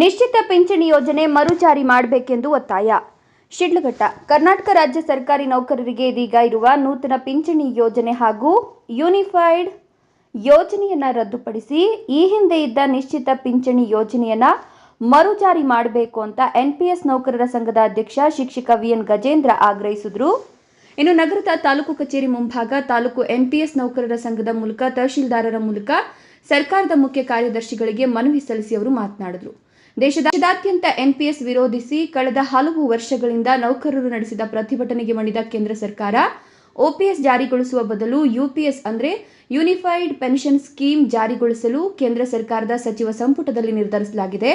ನಿಶ್ಚಿತ ಪಿಂಚಣಿ ಯೋಜನೆ ಮರುಜಾರಿ ಮಾಡಬೇಕೆಂದು ಒತ್ತಾಯ. ಶಿಡ್ಲಘಟ್ಟ, ಕರ್ನಾಟಕ ರಾಜ್ಯ ಸರ್ಕಾರಿ ನೌಕರರಿಗೆ ಇದೀಗ ಇರುವ ನೂತನ ಪಿಂಚಣಿ ಯೋಜನೆ ಹಾಗೂ ಯೂನಿಫೈಡ್ ಯೋಜನೆಯನ್ನ ರದ್ದುಪಡಿಸಿ ಈ ಹಿಂದೆ ಇದ್ದ ನಿಶ್ಚಿತ ಪಿಂಚಣಿ ಯೋಜನೆಯನ್ನ ಮರುಜಾರಿ ಮಾಡಬೇಕು ಅಂತ ಎನ್ಪಿಎಸ್ ನೌಕರರ ಸಂಘದ ಅಧ್ಯಕ್ಷ ಶಿಕ್ಷಕ ವಿಎನ್ ಗಜೇಂದ್ರ ಆಗ್ರಹಿಸಿದ್ರು. ಇನ್ನು ನಗರದ ತಾಲೂಕು ಕಚೇರಿ ಮುಂಭಾಗ ತಾಲೂಕು ಎನ್ಪಿಎಸ್ ನೌಕರರ ಸಂಘದ ಮೂಲಕ ತಹಶೀಲ್ದಾರರ ಮೂಲಕ ಸರ್ಕಾರದ ಮುಖ್ಯ ಕಾರ್ಯದರ್ಶಿಗಳಿಗೆ ಮನವಿ ಸಲ್ಲಿಸಿ ಅವರು ಮಾತನಾಡಿದರು. ದೇಶದಾದ್ಯಂತ ಎನ್ಪಿಎಸ್ ವಿರೋಧಿಸಿ ಕಳೆದ ಹಲವು ವರ್ಷಗಳಿಂದ ನೌಕರರು ನಡೆಸಿದ ಪ್ರತಿಭಟನೆಗೆ ಮಣಿದ ಕೇಂದ್ರ ಸರ್ಕಾರ ಒಪಿಎಸ್ ಜಾರಿಗೊಳಿಸುವ ಬದಲು ಯುಪಿಎಸ್ ಅಂದರೆ ಯೂನಿಫೈಡ್ ಪೆನ್ಷನ್ ಸ್ಕೀಮ್ ಜಾರಿಗೊಳಿಸಲು ಕೇಂದ್ರ ಸರ್ಕಾರದ ಸಚಿವ ಸಂಪುಟದಲ್ಲಿ ನಿರ್ಧರಿಸಲಾಗಿದೆ.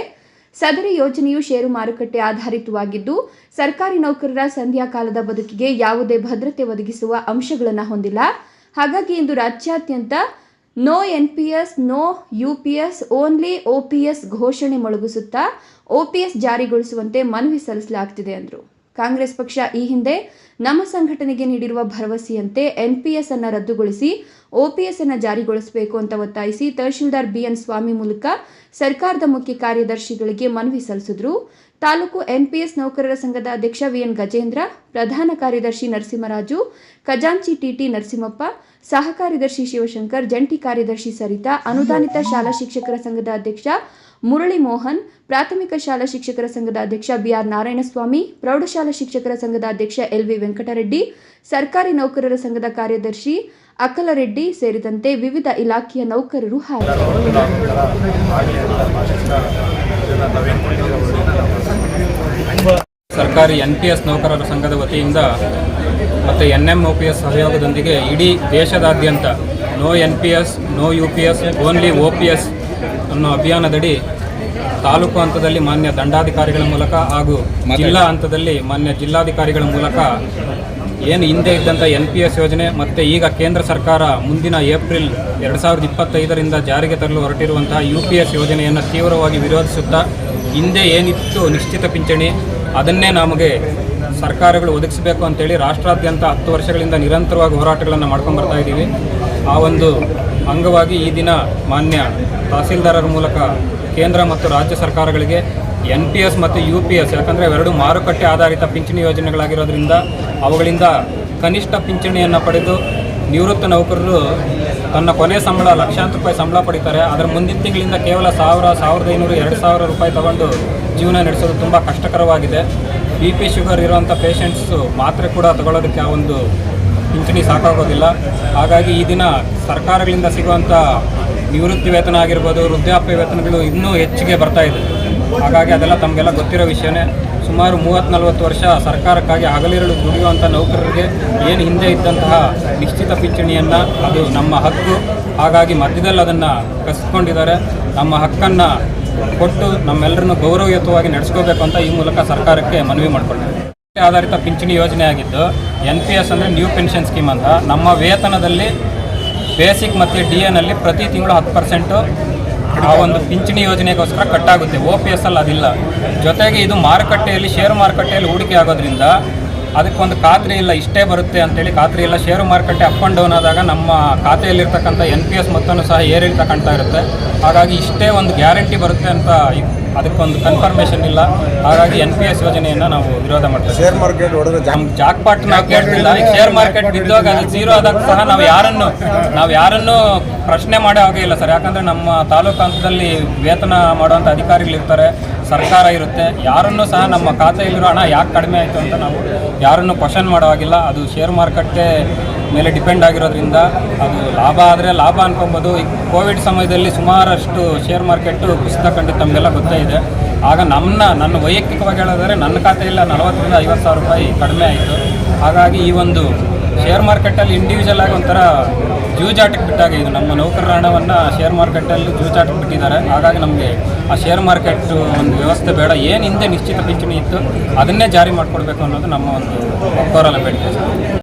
ಸದರಿ ಯೋಜನೆಯು ಷೇರು ಮಾರುಕಟ್ಟೆ ಆಧಾರಿತವಾಗಿದ್ದು, ಸರ್ಕಾರಿ ನೌಕರರ ಸಂಧ್ಯಾಕಾಲದ ಬದುಕಿಗೆ ಯಾವುದೇ ಭದ್ರತೆ ಒದಗಿಸುವ ಅಂಶಗಳನ್ನು ಹೊಂದಿಲ್ಲ. ಹಾಗಾಗಿ ಇಂದು ರಾಜ್ಯಾದ್ಯಂತ no N P S no U P S only O P S ಘೋಷಣೆ ಮೊಳಗಿಸುತ್ತಾ ಒ ಪಿ ಎಸ್ ಜಾರಿಗೊಳಿಸುವಂತೆ ಮನವಿ ಸಲ್ಲಿಸಲಾಗ್ತಿದೆ ಅಂದರು. ಕಾಂಗ್ರೆಸ್ ಪಕ್ಷ ಈ ಹಿಂದೆ ನಮ್ಮ ಸಂಘಟನೆಗೆ ನೀಡಿರುವ ಭರವಸೆಯಂತೆ ಎನ್ಪಿಎಸ್ ಅನ್ನು ರದ್ದುಗೊಳಿಸಿ ಓಪಿಎಸ್ ಅನ್ನು ಜಾರಿಗೊಳಿಸಬೇಕು ಅಂತ ಒತ್ತಾಯಿಸಿ ತಹಶೀಲ್ದಾರ್ ಬಿಎನ್ ಸ್ವಾಮಿ ಮೂಲಕ ಸರ್ಕಾರದ ಮುಖ್ಯ ಕಾರ್ಯದರ್ಶಿಗಳಿಗೆ ಮನವಿ ಸಲ್ಲಿಸಿದ್ರು. ತಾಲೂಕು ಎನ್ಪಿಎಸ್ ನೌಕರರ ಸಂಘದ ಅಧ್ಯಕ್ಷ ವಿಎನ್ ಗಜೇಂದ್ರ, ಪ್ರಧಾನ ಕಾರ್ಯದರ್ಶಿ ನರಸಿಂಹರಾಜು, ಖಜಾಂಚಿ ಟಿಟಿ ನರಸಿಂಹಪ್ಪ ಸಹ ಕಾರ್ಯದರ್ಶಿ ಶಿವಶಂಕರ್, ಜಂಟಿ ಕಾರ್ಯದರ್ಶಿ ಸರಿತಾ, ಅನುದಾನಿತ ಶಾಲಾ ಶಿಕ್ಷಕರ ಸಂಘದ ಅಧ್ಯಕ್ಷ ಮುರಳಿ ಮೋಹನ್, ಪ್ರಾಥಮಿಕ ಶಾಲಾ ಶಿಕ್ಷಕರ ಸಂಘದ ಅಧ್ಯಕ್ಷ ಬಿಆರ್ ನಾರಾಯಣಸ್ವಾಮಿ, ಪ್ರೌಢಶಾಲಾ ಶಿಕ್ಷಕರ ಸಂಘದ ಅಧ್ಯಕ್ಷ ಎಲ್ವಿ ವೆಂಕಟರೆಡ್ಡಿ, ಸರ್ಕಾರಿ ನೌಕರರ ಸಂಘದ ಕಾರ್ಯದರ್ಶಿ ಅಕ್ಕಲರೆಡ್ಡಿ ಸೇರಿದಂತೆ ವಿವಿಧ ಇಲಾಖೆಯ ನೌಕರರು ಸರ್ಕಾರಿ ಎನ್ ಪಿ ಎಸ್ ನೌಕರರ ಸಂಘದ ವತಿಯಿಂದ ಮತ್ತು N M O P S ಸಹಯೋಗದೊಂದಿಗೆ ಇಡೀ ದೇಶದಾದ್ಯಂತ no N P S, no U P S, only O P S ಅನ್ನೋ ಅಭಿಯಾನದಡಿ ತಾಲೂಕು ಹಂತದಲ್ಲಿ ಮಾನ್ಯ ದಂಡಾಧಿಕಾರಿಗಳ ಮೂಲಕ ಹಾಗೂ ಜಿಲ್ಲಾ ಹಂತದಲ್ಲಿ ಮಾನ್ಯ ಜಿಲ್ಲಾಧಿಕಾರಿಗಳ ಮೂಲಕ ಏನು ಹಿಂದೆ ಇದ್ದಂಥ ಎನ್ ಪಿ ಎಸ್ ಯೋಜನೆ ಮತ್ತು ಈಗ ಕೇಂದ್ರ ಸರ್ಕಾರ ಮುಂದಿನ ಏಪ್ರಿಲ್ ಎರಡು ಸಾವಿರದ ಇಪ್ಪತ್ತೈದರಿಂದ ಜಾರಿಗೆ ತರಲು ಹೊರಟಿರುವಂತಹ ಯು ಪಿ ಎಸ್ ಯೋಜನೆಯನ್ನು ತೀವ್ರವಾಗಿ ವಿರೋಧಿಸುತ್ತಾ ಹಿಂದೆ ಏನಿತ್ತು ನಿಶ್ಚಿತ ಪಿಂಚಣಿ ಅದನ್ನೇ ನಮಗೆ ಸರ್ಕಾರಗಳು ಒದಗಿಸಬೇಕು ಅಂತೇಳಿ ರಾಷ್ಟ್ರಾದ್ಯಂತ ಹತ್ತು ವರ್ಷಗಳಿಂದ ನಿರಂತರವಾಗಿ ಹೋರಾಟಗಳನ್ನು ಮಾಡ್ಕೊಂಡು ಬರ್ತಾ ಇದ್ದೀವಿ. ಆ ಒಂದು ಅಂಗವಾಗಿ ಈ ದಿನ ಮಾನ್ಯ ತಹಸೀಲ್ದಾರರ ಮೂಲಕ ಕೇಂದ್ರ ಮತ್ತು ರಾಜ್ಯ ಸರ್ಕಾರಗಳಿಗೆ ಎನ್ ಪಿ ಎಸ್ ಮತ್ತು ಯು ಪಿ ಎಸ್, ಯಾಕಂದರೆ ಎರಡು ಮಾರುಕಟ್ಟೆ ಆಧಾರಿತ ಪಿಂಚಣಿ ಯೋಜನೆಗಳಾಗಿರೋದ್ರಿಂದ ಅವುಗಳಿಂದ ಕನಿಷ್ಠ ಪಿಂಚಣಿಯನ್ನು ಪಡೆದು ನಿವೃತ್ತ ನೌಕರರು ತನ್ನ ಕೊನೆ ಸಂಬಳ, ಲಕ್ಷಾಂತರ ರೂಪಾಯಿ ಸಂಬಳ ಪಡಿತಾರೆ. ಅದರ ಮುಂದಿನ ತಿಂಗಳಿಂದ ಕೇವಲ ಸಾವಿರ, ಸಾವಿರದ ಐನೂರು, ಎರಡು ಸಾವಿರ ರೂಪಾಯಿ ತಗೊಂಡು ಜೀವನ ನಡೆಸೋದು ತುಂಬ ಕಷ್ಟಕರವಾಗಿದೆ. ಬಿ ಪಿ ಶುಗರ್ ಇರುವಂಥ ಪೇಷಂಟ್ಸು ಮಾತ್ರೆ ಕೂಡ ತಗೊಳ್ಳೋದಕ್ಕೆ ಆ ಒಂದು ಪಿಂಚಣಿ ಸಾಕಾಗೋದಿಲ್ಲ. ಹಾಗಾಗಿ ಈ ದಿನ ಸರ್ಕಾರಗಳಿಂದ ಸಿಗುವಂಥ ನಿವೃತ್ತಿ ವೇತನ ಆಗಿರ್ಬೋದು, ವೃದ್ಧಾಪ್ಯ ವೇತನಗಳು ಇನ್ನೂ ಹೆಚ್ಚಿಗೆ ಬರ್ತಾ ಇದೆ. ಹಾಗಾಗಿ ಅದೆಲ್ಲ ತಮಗೆಲ್ಲ ಗೊತ್ತಿರೋ ವಿಷಯನೇ. ಸುಮಾರು ಮೂವತ್ತು ನಲವತ್ತು ವರ್ಷ ಸರ್ಕಾರಕ್ಕಾಗಿ ಹಗಲಿರಳು ದುಡಿಯುವಂಥ ನೌಕರರಿಗೆ ಏನು ಹಿಂದೆ ಇದ್ದಂತಹ ನಿಶ್ಚಿತ ಪಿಂಚಣಿಯನ್ನು ಅದು ನಮ್ಮ ಹಕ್ಕು. ಹಾಗಾಗಿ ಮಧ್ಯದಲ್ಲಿ ಅದನ್ನು ಕಸಿಕೊಂಡಿದ್ದಾರೆ ನಮ್ಮ ಹಕ್ಕನ್ನು ಕೊಟ್ಟು ನಮ್ಮೆಲ್ಲರನ್ನು ಗೌರವಯುತವಾಗಿ ನಡೆಸ್ಕೋಬೇಕು ಅಂತ ಈ ಮೂಲಕ ಸರ್ಕಾರಕ್ಕೆ ಮನವಿ ಮಾಡಿಕೊಂಡಿದ್ದಾರೆ ಆಧಾರಿತ ಪಿಂಚಣಿ ಯೋಜನೆ ಆಗಿದ್ದು ಎನ್ ಪಿ ಎಸ್ ಅಂದರೆ ನ್ಯೂ ಪೆನ್ಷನ್ ಸ್ಕೀಮ್ ಅಂತ. ನಮ್ಮ ವೇತನದಲ್ಲಿ ಬೇಸಿಕ್ ಮತ್ತು ಡಿ ಎನಲ್ಲಿ ಪ್ರತಿ ತಿಂಗಳು ಹತ್ತು ಪರ್ಸೆಂಟು ಆ ಒಂದು ಪಿಂಚಣಿ ಯೋಜನೆಗೋಸ್ಕರ ಕಟ್ಟಾಗುತ್ತೆ. ಒ ಪಿ ಎಸ್ ಅಲ್ಲಿ ಅದಿಲ್ಲ. ಜೊತೆಗೆ ಇದು ಮಾರುಕಟ್ಟೆಯಲ್ಲಿ ಷೇರು ಮಾರುಕಟ್ಟೆಯಲ್ಲಿ ಹೂಡಿಕೆ ಆಗೋದ್ರಿಂದ ಅದಕ್ಕೊಂದು ಖಾತ್ರಿ ಇಲ್ಲ, ಇಷ್ಟೇ ಬರುತ್ತೆ ಅಂತೇಳಿ ಖಾತ್ರಿ ಇಲ್ಲ. ಷೇರು ಮಾರುಕಟ್ಟೆ ಅಪ್ ಆ್ಯಂಡ್ ಡೌನ್ ಆದಾಗ ನಮ್ಮ ಖಾತೆಯಲ್ಲಿರ್ತಕ್ಕಂಥ ಎನ್ ಪಿ ಎಸ್ ಮೊತ್ತನೂ ಸಹ ಏರಿಳಿತ ಕಾಣ್ತಾ ಇರುತ್ತೆ. ಹಾಗಾಗಿ ಇಷ್ಟೇ ಒಂದು ಗ್ಯಾರಂಟಿ ಬರುತ್ತೆ ಅಂತ ಅದಕ್ಕೊಂದು ಕನ್ಫರ್ಮೇಷನ್ ಇಲ್ಲ. ಹಾಗಾಗಿ ಎನ್ ಪಿ ಎಸ್ ಯೋಜನೆಯನ್ನು ನಾವು ವಿರೋಧ ಮಾಡ್ತೇವೆ ಶೇರ್ ಮಾರ್ಕೆಟ್ ಜಾಕ್ ಪಾಟ್ ನಾವು ಕೇಳ್ತಿಲ್ಲ. ಶೇರ್ ಮಾರ್ಕೆಟ್ ಬಿದ್ದಾಗ ಅದು ಜೀರೋ ಆದಾಗ ಸಹ ನಾವು ಯಾರನ್ನು ನಾವು ಯಾರನ್ನು ಪ್ರಶ್ನೆ ಮಾಡೋ ಹಾಗೆ ಇಲ್ಲ ಸರ್. ಯಾಕಂದ್ರೆ ನಮ್ಮ ತಾಲೂಕು ಹಂತದಲ್ಲಿ ವೇತನ ಮಾಡುವಂಥ ಅಧಿಕಾರಿಗಳಿರ್ತಾರೆ. ಸರ್ಕಾರ ಇರುತ್ತೆ. ಯಾರನ್ನು ಸಹ ನಮ್ಮ ಖಾತೆಯಲ್ಲಿರೋ ಹಣ ಯಾಕೆ ಕಡಿಮೆ ಆಯಿತು ಅಂತ ನಾವು ಯಾರನ್ನು ಕ್ವಶನ್ ಮಾಡೋ ಹಾಗಿಲ್ಲ. ಅದು ಶೇರ್ ಮಾರುಕಟ್ಟೆ ಮೇಲೆ ಡಿಪೆಂಡ್ ಆಗಿರೋದ್ರಿಂದ ಅದು ಲಾಭ ಆದರೆ ಲಾಭ ಅನ್ಕೊಬೋದು. ಈ ಕೋವಿಡ್ ಸಮಯದಲ್ಲಿ ಸುಮಾರಷ್ಟು ಶೇರ್ ಮಾರ್ಕೆಟು ಕುಸಿತ ಕಂಡು ತಮಗೆಲ್ಲ ಗೊತ್ತೇ ಇದೆ. ಆಗ ನನ್ನ ನನ್ನ ವೈಯಕ್ತಿಕವಾಗಿ ಹೇಳೋದಾದರೆ ನನ್ನ ಖಾತೆಯಲ್ಲ ನಲವತ್ತರಿಂದ ಐವತ್ತು ಸಾವಿರ ರೂಪಾಯಿ ಕಡಿಮೆ ಆಯಿತು. ಹಾಗಾಗಿ ಈ ಒಂದು ಶೇರ್ ಮಾರ್ಕೆಟಲ್ಲಿ ಇಂಡಿವಿಜುವಲ್ ಆಗಿ ಒಂಥರ ಜೂಜಾಟಕ್ಕೆ ಬಿಟ್ಟಾಗ ಇದು ನಮ್ಮ ನೌಕರರ ಹಣವನ್ನು ಶೇರ್ ಮಾರ್ಕೆಟಲ್ಲಿ ಜೂಜಾಟಕ್ಕೆ ಬಿಟ್ಟಿದ್ದಾರೆ. ಹಾಗಾಗಿ ನಮಗೆ ಆ ಶೇರ್ ಮಾರ್ಕೆಟ್ ಒಂದು ವ್ಯವಸ್ಥೆ ಬೇಡ. ಏನು ಹಿಂದೆ ನಿಶ್ಚಿತ ಪಿಂಚಣಿ ಇತ್ತು ಅದನ್ನೇ ಜಾರಿ ಮಾಡಿಕೊಡ್ಬೇಕು ಅನ್ನೋದು ನಮ್ಮ ಒಂದು ಕೋರಲ ಬೇಡಿಕೆ